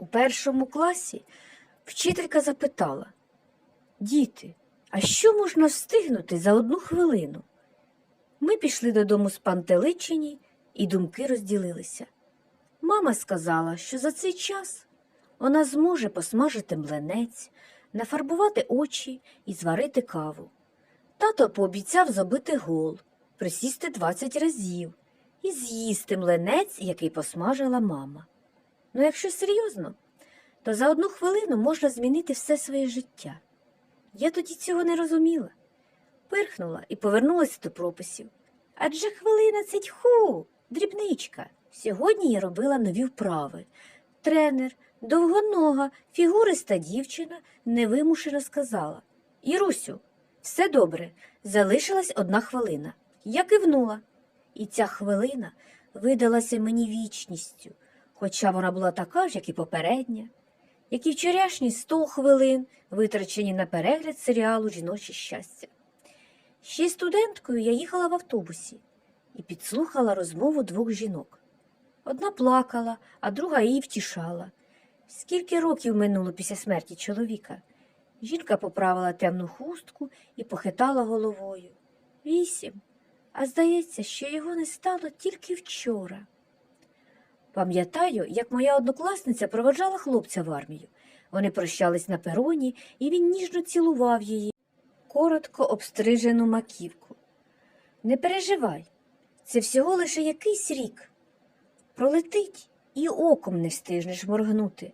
У першому класі вчителька запитала Діти, а що можна встигнути за одну хвилину? Ми пішли додому спантеличені, і думки розділилися. Мама сказала, що за цей час вона зможе посмажити млинець, нафарбувати очі і зварити каву. Тато пообіцяв забити гол, присісти 20 разів і з'їсти млинець, який посмажила мама. Ну, якщо серйозно, то за одну хвилину можна змінити все своє життя. Я тоді цього не розуміла. Пирхнула і повернулася до прописів. Адже хвилина це тьху, дрібничка. Сьогодні я робила нові вправи. Тренер, довгонога, фігуриста дівчина невимушено сказала Ірусю, все добре, залишилась одна хвилина. Я кивнула, і ця хвилина видалася мені вічністю, хоча вона була така ж, як і попередня, як і вчорашні сто хвилин, витрачені на перегляд серіалу Жіноче щастя. Ще студенткою я їхала в автобусі і підслухала розмову двох жінок. Одна плакала, а друга її втішала. Скільки років минуло після смерті чоловіка? Жінка поправила темну хустку і похитала головою. Вісім. А здається, що його не стало тільки вчора. Пам'ятаю, як моя однокласниця проведжала хлопця в армію. Вони прощались на пероні, і він ніжно цілував її, коротко обстрижену маківку. Не переживай, це всього лише якийсь рік. Пролетить і оком не встигнеш моргнути.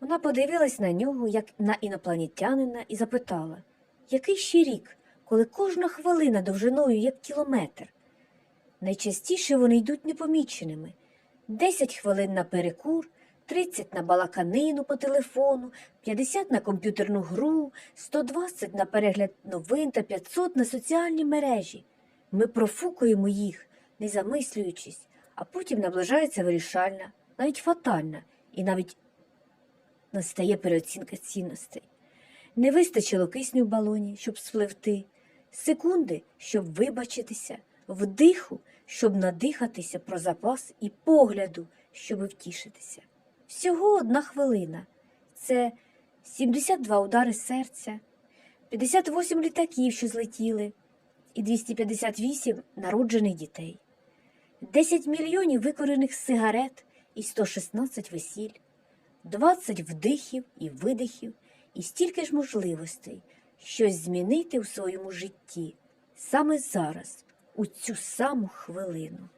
Вона подивилась на нього, як на інопланетянина, і запитала, який ще рік, коли кожна хвилина довжиною як кілометр. Найчастіше вони йдуть непоміченими. Десять хвилин на перекур, 30 на балаканину по телефону, 50 на комп'ютерну гру, 120 на перегляд новин та 500 на соціальні мережі. Ми профукуємо їх, не замислюючись, а потім наближається вирішальна, навіть фатальна, і навіть настає переоцінка цінностей. Не вистачило кисню в балоні, щоб спливти, секунди, щоб вибачитися, вдиху, щоб надихатися про запас, і погляду, щоб втішитися. Всього одна хвилина. Це 72 удари серця, 58 літаків, що злетіли, і 258 народжених дітей, 10 мільйонів викорених сигарет і 116 весіль, 20 вдихів і видихів, і стільки ж можливостей щось змінити у своєму житті саме зараз, у цю саму хвилину.